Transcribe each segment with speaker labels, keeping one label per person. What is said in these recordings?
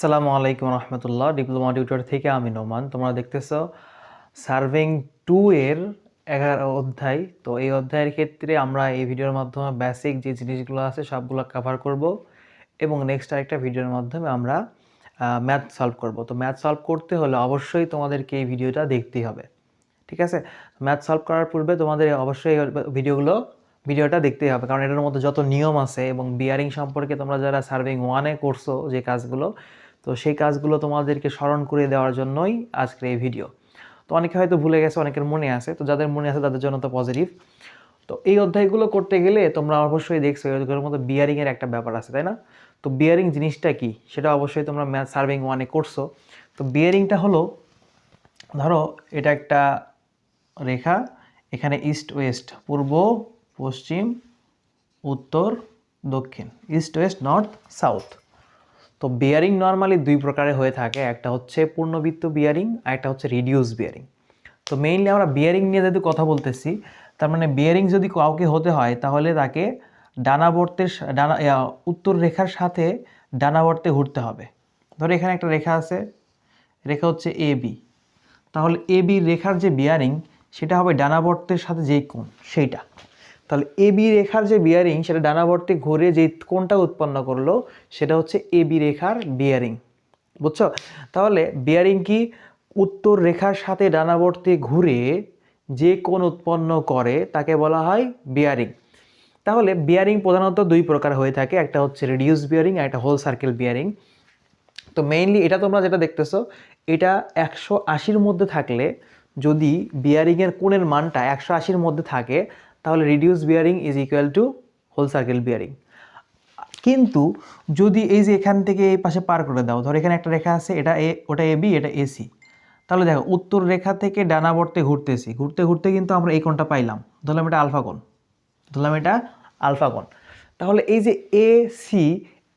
Speaker 1: আসসালামু আলাইকুম রহমতুল্লাহ, diploma tutor থেকে আমি নোমান। তোমরা দেখতেছো, সার্ভিং টু এর এগারো অধ্যায়। তো এই অধ্যায়ের ক্ষেত্রে আমরা এই ভিডিওর মাধ্যমে বেসিক যে জিনিসগুলো আছে সবগুলো কভার করব এবং নেক্সট আরেকটা ভিডিওর মাধ্যমে আমরা ম্যাথ সলভ করব। তো ম্যাথ সলভ করতে হলে অবশ্যই তোমাদেরকে এই ভিডিওটা দেখতেই হবে। ঠিক আছে? ম্যাথ সলভ করার পূর্বে তোমাদের অবশ্যই ভিডিওগুলো, ভিডিওটা দেখতেই হবে। কারণ এটার মধ্যে যত নিয়ম আছে এবং বিয়ারিং সম্পর্কে তোমরা যারা সার্ভিং ওয়ানে করছ যে কাজগুলো তো সেই কাজগুলো তোমাদেরকে স্মরণ করে দেওয়ার জন্যই আজকের এই ভিডিও। তো অনেকে হয়তো ভুলে গেছে, অনেকের মনে আছে। তো যাদের মনে আছে তাদের জন্য তো পজিটিভ তো এই অধ্যায়গুলো করতে গেলে তোমরা অবশ্যই দেখছ, এগুলোর মধ্যে বিয়ারিংয়ের একটা ব্যাপার আছে, তাই না? তো বিয়ারিং জিনিসটা কি? সেটা অবশ্যই তোমরা ম্যাথ সার্ভিং ওয়ানে করছ। তো বিয়ারিংটা হলো, ধরো এটা একটা রেখা, এখানে ইস্ট ওয়েস্ট পূর্ব, পশ্চিম, উত্তর, দক্ষিণ। ইস্ট ওয়েস্ট নর্থ সাউথ তো বিয়ারিং নর্মালি দুই প্রকারে হয়ে থাকে, একটা হচ্ছে পূর্ণবৃত্ত বিয়ারিং আর একটা হচ্ছে রিডিউস বিয়ারিং তো মেইনলি আমরা বিয়ারিং নিয়ে যদি কথা বলতেছি, তার মানে বিয়ারিং যদি কাউকে হতে হয়, তাহলে তাকে ডানাবর্তের ডানা উত্তর রেখার সাথে ডানাবর্তে ঘুরতে হবে। ধরো এখানে একটা রেখা আছে, রেখা হচ্ছে এ বি তাহলে এ বি রেখার যে বিয়ারিং সেটা হবে ডানাবর্তের সাথে যেই কোণ, সেইটা। তাহলে এ বি রেখার যে বিয়ারিং সেটা ডানাবর্তে ঘুরে যে কোণটা উৎপন্ন করল, সেটা হচ্ছে এ বি রেখার বিয়ারিং বুঝছ? তাহলে বিয়ারিং কি? উত্তর রেখার সাথে ডানাবর্তে ঘুরে যে কোণ উৎপন্ন করে, তাকে বলা হয় বিয়ারিং তাহলে বিয়ারিং প্রধানত দুই প্রকার হয়ে থাকে, একটা হচ্ছে রিডিউস বিয়ারিং আর একটা হোল সার্কেল বিয়ারিং তো মেইনলি এটা তোমরা যেটা দেখতেছো, এটা একশো আশির মধ্যে থাকলে যদি বিয়ারিংয়ের কোণের মানটা একশো আশির মধ্যে থাকে তাহলে reduce bearing is equal to whole circle bearing কিন্তু যদি এই যে এখান থেকে এই পাশে পার করে দাও, ধর এখানে একটা রেখা আছে, এটা এ ওটা এ বি এটা এসি তাহলে দেখো, উত্তর রেখা থেকে ডানাবর্তে ঘুরতেছি। ঘুরতে ঘুরতে কিন্তু আমরা এই কোণটা পাইলাম। ধরলাম এটা আলফা কোণ। ধরলাম এটা আলফা কোণ। তাহলে এই যে এ সি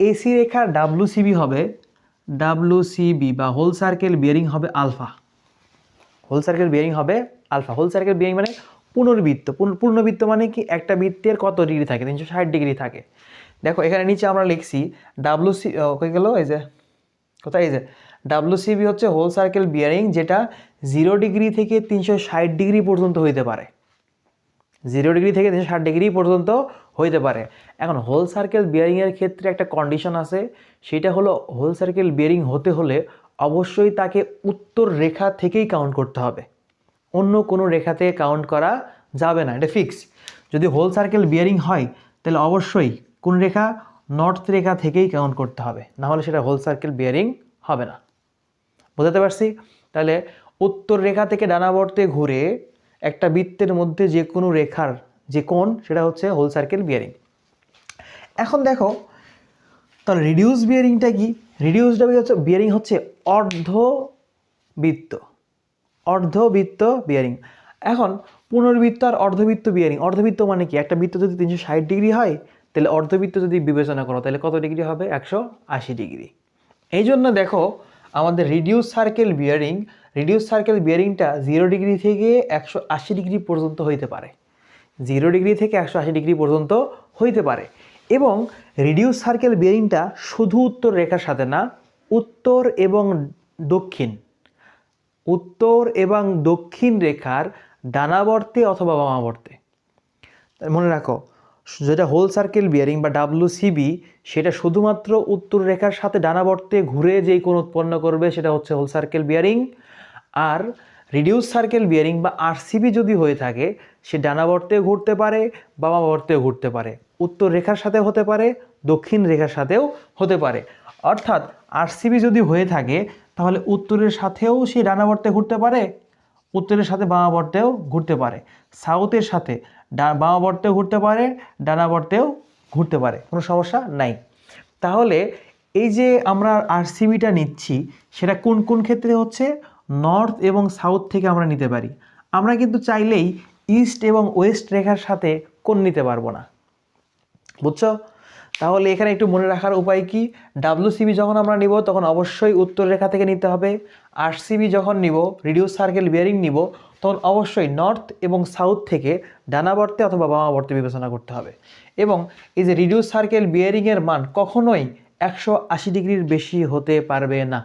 Speaker 1: এসি রেখার ডাব্লু সিবি হবে ডাব্লু সিবি বা হোল সার্কেল বিয়ারিং হবে আলফা। হোল সার্কেল বিয়ারিং হবে আলফা। হোল সার্কেল বিয়ারিং মানে পুনর্বৃত্ত। পুন- পূর্ণবৃত্ত মানে কি? একটা বৃত্তের কত ডিগ্রি থাকে? তিনশো ষাট ডিগ্রি থাকে। দেখো, এখানে নিচে আমরা লিখছি ডাব্লু সি গেল? এই যে, কোথায়? এই যে ডাব্লু সিবি হচ্ছে হোল সার্কেল বিয়ারিং যেটা জিরো ডিগ্রি থেকে তিনশো ষাট ডিগ্রি পর্যন্ত হইতে পারে। জিরো ডিগ্রি থেকে তিনশো ষাট ডিগ্রি পর্যন্ত হইতে পারে। এখন হোল সার্কেল বিয়ারিংয়ের ক্ষেত্রে একটা কন্ডিশন আছে, সেটা হলো হোল সার্কেল বিয়ারিং হতে হলে অবশ্যই তাকে উত্তর রেখা থেকেই কাউন্ট করতে হবে। অন্য কোনো রেখা থেকে কাউন্ট করা যাবে না, এটা ফিক্স যদি হোল সার্কেল বিয়ারিং হয়, তাহলে অবশ্যই কোন রেখা? নর্থ রেখা থেকেই কাউন্ট করতে হবে, না হলে সেটা হোল সার্কেল বিয়ারিং হবে না। বোঝাতে পারছি? তাহলে উত্তর রেখা থেকে ডানাবর্তে ঘুরে একটা বৃত্তের মধ্যে যে কোনো রেখার যে কোণ, সেটা হচ্ছে হোল সার্কেল বিয়ারিং এখন দেখো, তাহলে রিডিউস বিয়ারিংটা কি? হচ্ছে বিয়ারিং হচ্ছে অর্ধবৃত্ত। অর্ধবৃত্ত বিয়ারিং এখন, পুনর্বৃত্ত আর অর্ধবৃত্ত বিয়ারিং অর্ধবৃত্ত মানে কি? একটা বৃত্ত যদি তিনশো ষাট ডিগ্রি হয়, তাহলে অর্ধবৃত্ত যদি বিবেচনা করো, তাহলে কত ডিগ্রি হবে? একশো আশি ডিগ্রি। এই জন্য দেখো, আমাদের reduce circle bearing reduce circle বিয়ারিংটা zero degree থেকে একশো আশি ডিগ্রি পর্যন্ত হইতে পারে। জিরো ডিগ্রি থেকে একশো আশি ডিগ্রি পর্যন্ত হইতে পারে। এবং রিডিউস সার্কেল বিয়ারিংটা শুধু উত্তর রেখার সাথে না, উত্তর এবং দক্ষিণ উত্তর এবং দক্ষিণ রেখার ডানাবর্তে অথবা বামাবর্তে। মনে রাখো, যেটা হোল সার্কেল বিয়ারিং বা ডাব্লু সিবি সেটা শুধুমাত্র উত্তর রেখার সাথে ডানাবর্তে ঘুরে যেই কোণ উৎপন্ন করবে, সেটা হচ্ছে হোল সার্কেল বিয়ারিং আর রিডিউস সার্কেল বিয়ারিং বা আরসিবি যদি হয়ে থাকে, সে ডানাবর্তেও ঘুরতে পারে, বামাবর্তেও ঘুরতে পারে। উত্তর রেখার সাথে হতে পারে, দক্ষিণ রেখার সাথেও হতে পারে। অর্থাৎ আরসিবি যদি হয়ে থাকে তাহলে উত্তরের সাথেও সে ডানাবর্তে ঘুরতে পারে, উত্তরের সাথে বামাবর্তেও ঘুরতে পারে। সাউথের সাথে বামাবর্তেও ঘুরতে পারে ডানাবর্তেও ঘুরতে পারে। কোনো সমস্যা নাই। তাহলে এই যে আমরা আরসিবিটা নিচ্ছি, সেটা কোন কোন ক্ষেত্রে হচ্ছে? নর্থ এবং সাউথ থেকে আমরা নিতে পারি। আমরা কিন্তু চাইলেই ইস্ট এবং ওয়েস্ট রেখার সাথে কোন নিতে পারব না। বুঝছ? তাহলে এখানে একটু মনে রাখার উপায় কি? ডাব্লুসিবি যখন আমরা নিব, তখন অবশ্যই উত্তর রেখা থেকে নিতে হবে। আরসিবি যখন নিব রিডিউস সার্কেল বিয়ারিং নিব, তখন অবশ্যই নর্থ এবং সাউথ থেকে ডানাবর্তে অথবা বামাবর্তে বিবেচনা করতে হবে। এবং এই যে রিডিউস সার্কেল বিয়ারিংয়ের মান কখনোই একশো আশি ডিগ্রির বেশি হতে পারবে না।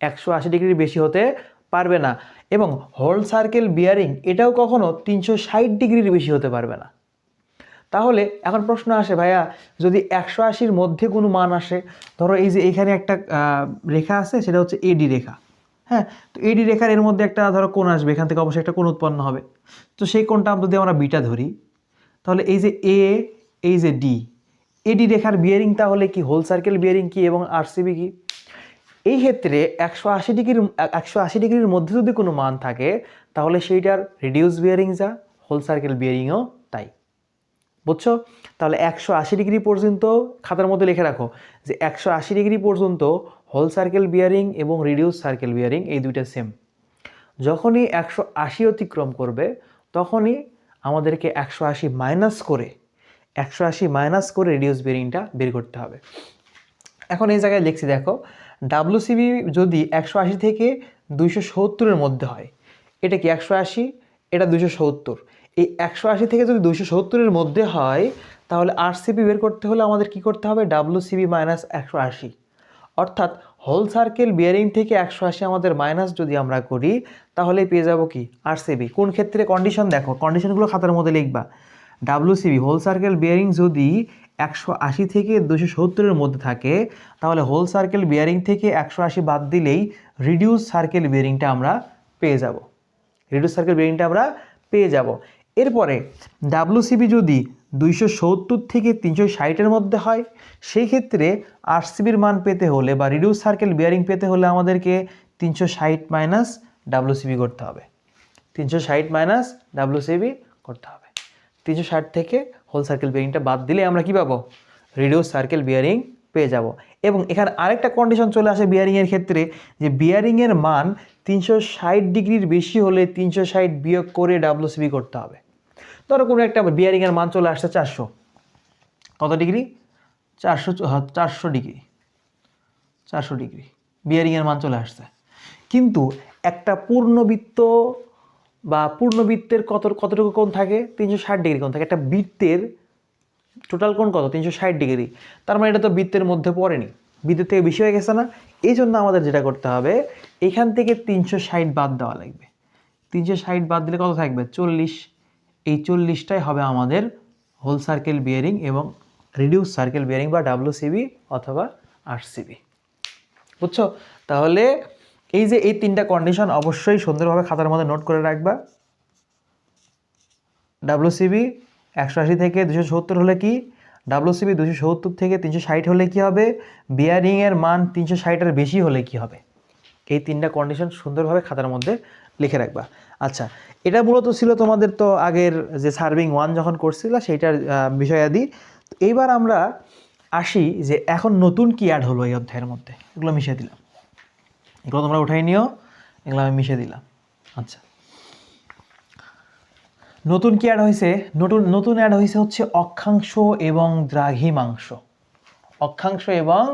Speaker 1: একশো আশি ডিগ্রির বেশি হতে পারবে না। এবং হোল সার্কেল বিয়ারিং এটাও কখনো তিনশো ষাট ডিগ্রির বেশি হতে পারবে না। তাহলে এখন প্রশ্ন আসে, ভাইয়া, যদি একশো আশির মধ্যে কোনো মান আসে, ধরো এই যে এখানে একটা রেখা আছে, সেটা হচ্ছে এডি রেখা হ্যাঁ? তো এডি রেখার এর মধ্যে একটা, ধরো, কোণ আসবে, এখান থেকে অবশ্যই একটা কোণ উৎপন্ন হবে। তো সেই কোণটা যদি আমরা বিটা ধরি, তাহলে এই যে এ এই যে ডি এডি রেখার বিয়ারিং তাহলে কি? হোল সার্কেল বিয়ারিং কি এবং আরসিবি কি? এই ক্ষেত্রে একশো আশি ডিগ্রির, একশো আশি ডিগ্রির মধ্যে যদি কোনো মান থাকে, তাহলে সেইটার রিডিউস বিয়ারিং যা হোল সার্কেল বিয়ারিংও বুঝছ? তাহলে একশো আশি ডিগ্রি পর্যন্ত খাতার মধ্যে লিখে রাখো যে একশো আশি ডিগ্রি পর্যন্ত হোল সার্কেল বিয়ারিং এবং রিডিউস সার্কেল বিয়ারিং এই দুইটা সেম যখনই একশো আশি অতিক্রম করবে, তখনই আমাদেরকে একশো আশি মাইনাস করে, একশো আশি মাইনাস করে রিডিউস বিয়ারিংটা বের করতে হবে। এখন এই জায়গায় লিখছি, দেখো ডাব্লুসিবি যদি একশো আশি থেকে দুইশো সত্তরের মধ্যে হয়, এটা কি একশো আশি? এটা দুইশো সত্তর। এই একশো আশি থেকে যদি দুইশো সত্তরের মধ্যে হয়, তাহলে আরসিবি বের করতে হলে আমাদের কি করতে হবে? ডাব্লুসিবি মাইনাস একশো আশি। অর্থাৎ হোল সার্কেল বিয়ারিং থেকে একশো আশি আমাদের মাইনাস যদি আমরা করি, তাহলে পেয়ে যাব কি? আরসিবি কোন ক্ষেত্রে? কন্ডিশন দেখো। কন্ডিশনগুলো খাতার মধ্যে লিখবা। ডাব্লুসিবি হোল সার্কেল বিয়ারিং যদি একশো আশি থেকে দুশো সত্তরের মধ্যে থাকে, তাহলে হোল সার্কেল বিয়ারিং থেকে একশো আশি বাদ দিলেই রিডিউস সার্কেল বিয়ারিংটা আমরা পেয়ে যাব। রিডিউস সার্কেল বিয়ারিংটা আমরা পেয়ে যাব। এরপরে ডাব্লুসিবি যদি দুইশো সত্তর থেকে তিনশো ষাটের মধ্যে হয়, সেই ক্ষেত্রে আরসিবির মান পেতে হলে বা রিডিউস সার্কেল বিয়ারিং পেতে হলে আমাদেরকে তিনশো ষাট মাইনাস ডাব্লুসিবি করতে হবে। তিনশো ষাট মাইনাস ডাব্লুসিবি করতে হবে। তিনশো ষাট থেকে হোল সার্কেল বিয়ারিংটা বাদ দিলে আমরা কি পাবো? রিডিউস সার্কেল বিয়ারিং পেয়ে যাব। এবং এখানে আরেকটা কন্ডিশন চলে আসে বিয়ারিংয়ের ক্ষেত্রে যে বিয়ারিংয়ের মান তিনশো ষাট ডিগ্রির বেশি হলে তিনশো ষাট বিয়োগ করে ডাব্লুসিবি করতে হবে। ধরো কোনো একটা বিয়ারিংয়ের মান চলে আসছে চারশো। কত ডিগ্রি? চারশো চারশো ডিগ্রি। চারশো ডিগ্রি। বিয়ারিংয়ের মান চলে আসছে। কিন্তু একটা পূর্ণবৃত্ত বা পূর্ণবৃত্তের কত, কতটুকু কোণ থাকে? তিনশো ষাট ডিগ্রি কোণ থাকে। একটা বৃত্তের টোটাল কোণ কত? তিনশো ষাট ডিগ্রি। তার মানে এটা তো বৃত্তের মধ্যে পড়েনি। বৃত্তের থেকে বেশি হয়ে গেছে না, এই জন্য আমাদের যেটা করতে হবে, এখান থেকে তিনশো ষাট বাদ দেওয়া লাগবে। তিনশো ষাট বাদ দিলে কত থাকবে? চল্লিশ। এই চল্লিশটাই হবে আমাদের হোল সার্কেল বিয়ারিং এবং রিডিউস সার্কেল বিয়ারিং বা ডাব্লুসিবি অথবা আরসিবি বুঝছ? তাহলে এই যে এই তিনটা কন্ডিশন অবশ্যই সুন্দরভাবে খাতার মধ্যে নোট করে রাখবা। ডাব্লুসিবি একশো আশি থেকে দুশো সত্তর হলে কি? ডাব্লুসিবি দুশো সত্তর থেকে তিনশো ষাট হলে কি হবে? বিয়ারিংয়ের মান তিনশো ষাটের বেশি হলে কি হবে? এই তিনটা কন্ডিশন সুন্দরভাবে খাতার মধ্যে লিখে রাখবা। আচ্ছা এটা মূলত ছিল তোমাদের তো আগের যে সার্ভিং ওয়ান যখন করছিল সেইটার বিষয়াদি। এইবার আমরা আসি যে এখন নতুন কি অ্যাড হলো এই অধ্যায়ের মধ্যে? এগুলো মিশিয়ে দিলাম। এগুলো তোমরা উঠাই নিও, এগুলো আমি মিশিয়ে দিলাম। আচ্ছা। নতুন কি অ্যাড হয়েছে নতুন নতুন অ্যাড হয়েছে হচ্ছে অক্ষাংশ এবং দ্রাঘিমাংশ। অক্ষাংশ এবং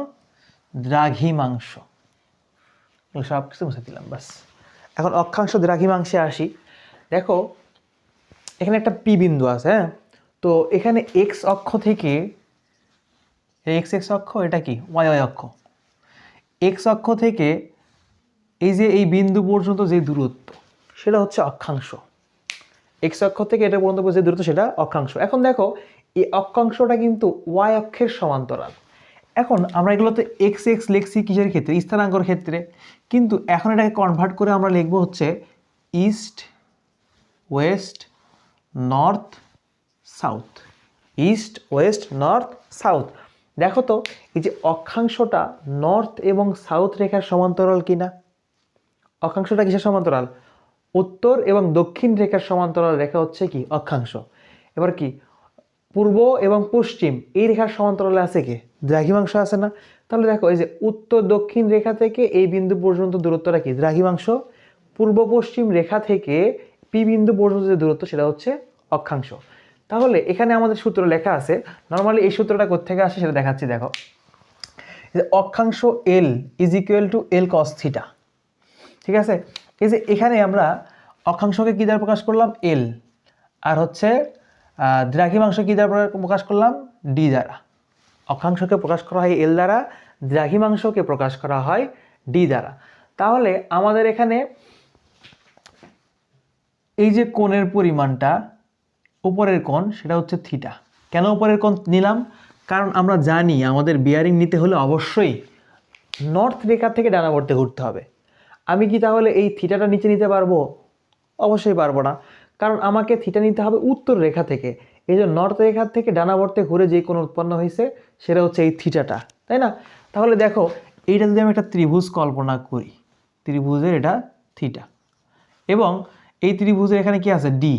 Speaker 1: দ্রাঘিমাংশ। সব কিছু মুছে দিলাম বাস এখন অক্ষাংশ, দ্রাঘিমাংশে আসি। দেখো, এখানে একটা পি বিন্দু আছে হ্যাঁ? তো এখানে এক্স অক্ষ থেকে এক্স এক্স অক্ষ, এটা কি? ওয়াই ওয়াই অক্ষ। এক্স অক্ষ থেকে এই যে এই বিন্দু পর্যন্ত যে দূরত্ব, সেটা হচ্ছে অক্ষাংশ। এক্স অক্ষ থেকে এটা পর্যন্ত যে দূরত্ব সেটা অক্ষাংশ। এখন দেখো, এই অক্ষাংশটা কিন্তু ওয়াই অক্ষের সমান্তরাল। এখন আমরা এগুলো তো এক্স এক্স লিখছি কিসের ক্ষেত্রে? স্থানাঙ্কর ক্ষেত্রে। কিন্তু এখন এটাকে কনভার্ট করে আমরা লিখব হচ্ছে east west north south east west north south দেখো তো, এই যে অক্ষাংশটা নর্থ এবং সাউথ রেখার সমান্তরাল কিনা? অক্ষাংশটা কিসের সমান্তরাল? উত্তর এবং দক্ষিণ রেখার সমান্তরাল রেখা হচ্ছে কি? অক্ষাংশ। এবার কি? পূর্ব এবং পশ্চিম, এই রেখার সমান্তরালে আছে কি? দ্রাঘিমাংশ আছে না? তাহলে দেখো, এই যে উত্তর দক্ষিণ রেখা থেকে এই বিন্দু পর্যন্ত দূরত্বটা কি? দ্রাঘিমাংশ। পূর্ব পশ্চিম রেখা থেকে পি বিন্দু পর্যন্ত যে দূরত্ব, সেটা হচ্ছে অক্ষাংশ। তাহলে এখানে আমাদের সূত্র লেখা আছে। নর্মালি এই সূত্রটা কোথেকে আসে সেটা দেখাচ্ছি, দেখো। অক্ষাংশ L is equal to L cos theta ঠিক আছে? এই যে এখানে আমরা অক্ষাংশকে কী দ্বারা প্রকাশ করলাম? এল আর হচ্ছে দ্রাঘিমাংশ কী দ্বারা প্রকাশ করলাম? ডি দ্বারা। অক্ষাংশকে প্রকাশ করা হয় এল দ্বারা, দ্রাঘিমাংশকে প্রকাশ করা হয় ডি দ্বারা। তাহলে আমাদের এখানে এই যে কোণের পরিমাণটা উপরের কোণ, সেটা হচ্ছে থিটা। কেন উপরের কোণ নিলাম? কারণ আমরা জানি আমাদের বিয়ারিং নিতে হলে অবশ্যই নর্থ রেখা থেকে ডানা ডানাবর্তে ঘুরতে হবে। আমি কি তাহলে এই থিটাটা নিচে নিতে পারব? অবশ্যই পারব না। কারণ আমাকে থিটা নিতে হবে উত্তর রেখা থেকে। এই যে নর্থ রেখা থেকে ডানাবর্তে ঘুরে যে কোনো উৎপন্ন হয়েছে, সেটা হচ্ছে এই থিটাটা, তাই না? তাহলে দেখো, এইটা যদি আমি একটা ত্রিভুজ কল্পনা করি, ত্রিভুজের এটা থিটা। এবং এই ত্রিভুজের এখানে কি আছে? ডি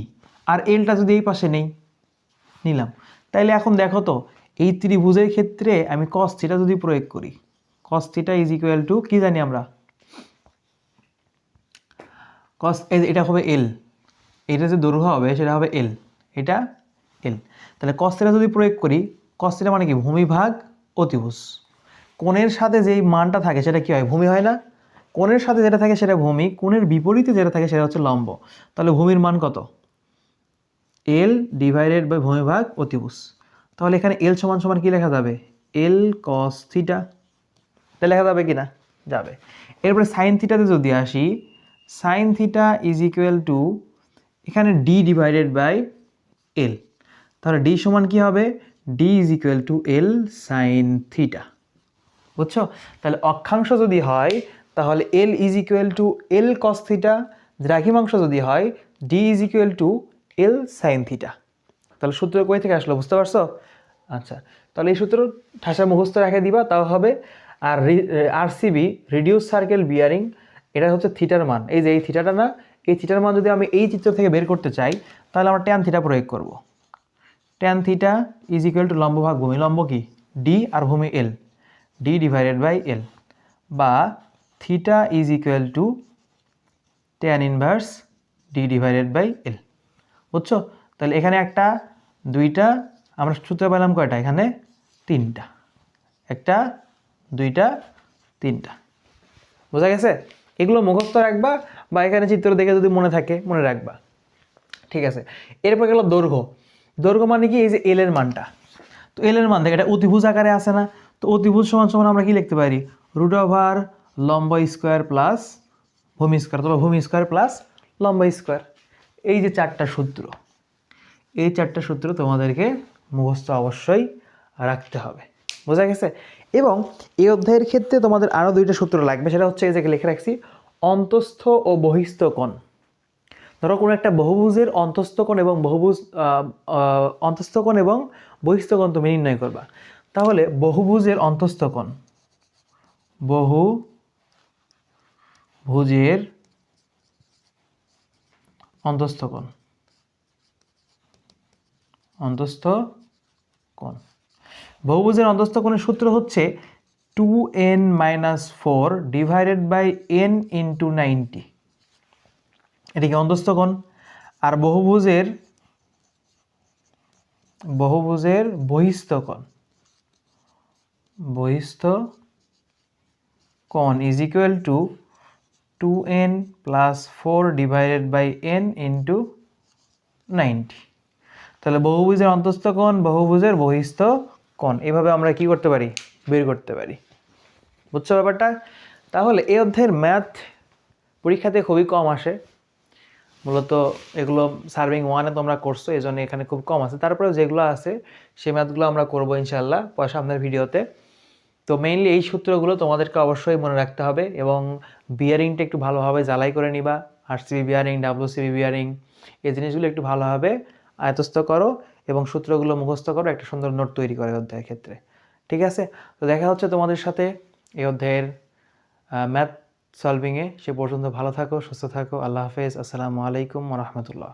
Speaker 1: আর এলটা যদি এই পাশে নেই, নিলাম। তাইলে এখন দেখো তো, এই ত্রিভুজের ক্ষেত্রে আমি কস থিটা যদি প্রয়োগ করি cos theta is equal to কী জানি আমরা? কস এটা হবে এল এটা যে দৈর্ঘ্য হবে, সেটা হবে এল এটা এল তাহলে কস থিটা যদি প্রয়োগ করি কস থিটা মানে কি? ভূমিভাগ অতিভুজ। কোণের সাথে যেই মানটা থাকে, সেটা কি হয়? ভূমি হয় না। কোণের সাথে যেটা থাকে, সেটা ভূমি। কোণের বিপরীতে যেটা থাকে, সেটা হচ্ছে লম্ব। তাহলে ভূমির মান কত? এল ডিভাইডেড বাই ভূমিভাগ অতিভুজ। তাহলে এখানে এল সমান সমান কি লেখা যাবে? এল কস থিটা লেখা যাবে কি না? যাবে। এরপরে সাইন থিটাতে যদি আসি sine theta is equal to এখানে ডি ডিভাইডেড বাই এল তাহলে ডি সমান কি হবে? D is equal to L sine theta বুঝছ? তাহলে অক্ষাংশ যদি হয়, তাহলে L is equal to L cos theta দ্রাঘিমাংশ যদি হয় D is equal to L sine theta তাহলে সূত্র কই থেকে আসলো বুঝতে পারছ? আচ্ছা তাহলে এই সূত্র ঠাসা মুখস্থ রেখে দিবা, তাও হবে, আর আরসিবি রিডিউস সার্কেল বিয়ারিং এটা হচ্ছে থিটার মান। এই যে এই থিটাটা না, এই থিটার মান যদি আমি এই চিত্র থেকে বের করতে চাই, তাহলে আমরা ট্যান থিটা প্রয়োগ করব। Tan theta is equal to লম্ব ভাগ ভূমি। লম্ব কি? ডি আর ভূমি L D divided by L বা theta is equal to tan inverse D divided by L বুঝছ? তাহলে এখানে একটা, দুইটা, আমরা সূত্র পেলাম কয়টা? এখানে তিনটা। একটা, দুইটা, তিনটা। বোঝা গেছে? এগুলো মুখস্থ রাখবা বা এখানে চিত্র দেখে যদি মনে থাকে, মনে রাখবা। ঠিক আছে? এরপর গেল দৈর্ঘ্য। দৈর্ঘ্য মানে কি? এই যে এল এর মানটা। তো এল এর মান দেখে, এটা অতিভুজ আকারে আসে না। তো অতিভুজ সমান সমান আমরা কি লিখতে পারি? রুট ওভার লম্বা স্কোয়ার প্লাস ভূমি স্কোয়ার, অথবা ভূমি স্কোয়ার প্লাস লম্বা স্কোয়ার। এই যে চারটা সূত্র, এই চারটা সূত্র তোমাদেরকে মুখস্থ অবশ্যই রাখতে হবে। বোঝা গেছে? এবং এই অধ্যায়ের ক্ষেত্রে তোমাদের আরও দুইটা সূত্র লাগবে সেটা হচ্ছে এই যে লিখে রাখছি অন্তস্থ ও বহিস্থ কোণ। ধরো কোনো একটা বহুভুজের অন্তস্থ কোণ এবং বহুভুজ আহ, আহ, অন্তস্থ কোণ এবং বহিস্থ কোণ তুমি নির্ণয় করবা। তাহলে বহুভুজের অন্তস্থ কোণ বহু ভুজের অন্তস্থ কোণ অন্তস্থ কোণ। বহুভুজের অন্তস্থ কোণের সূত্র হচ্ছে two N minus four divided by N into ninety এটিকে অন্তস্থ কোণ? আর বহুভুজের বহুভুজের বহিস্থ কোণ। বহিস্থ কোণ is equal to two N plus four divided by N into ninety তাহলে বহুভুজের অন্তস্থ কোণ, বহুভুজের বহিস্থ কোণ এভাবে আমরা কি করতে পারি? বের করতে পারি। বুঝছ ব্যাপারটা? তাহলে এই অধ্যায়ের ম্যাথ পরীক্ষাতে খুবই কম আসে। মূলত এগুলো সার্ভিং ওয়ানে তোমরা করছ এই জন্য এখানে খুব কম আছে। তারপরে যেগুলো আছে, সেই ম্যাথগুলো আমরা করব ইনশাল্লাহ পয়সা আপনার ভিডিওতে। তো মেইনলি এই সূত্রগুলো তোমাদেরকে অবশ্যই মনে রাখতে হবে এবং বিয়ারিংটা একটু ভালোভাবে জ্বালাই করে নিবা। আর আরসিবি বিয়ারিং ডাব্লিউসিবি বিয়ারিং এই জিনিসগুলো একটু ভালোভাবে আয়তস্থ করো। এবং সূত্রগুলো মুখস্থ করো, একটা সুন্দর নোট তৈরি করে অধ্যায়ের ক্ষেত্রে। ঠিক আছে? তো দেখা হচ্ছে তোমাদের সাথে এই অধ্যায়ের ম্যাথ সলভিংয়ে সে পর্যন্ত ভালো থাকো, সুস্থ থাকো। আল্লাহ হাফেজ। আসসালামু আলাইকুম রহমতুল্লাহ।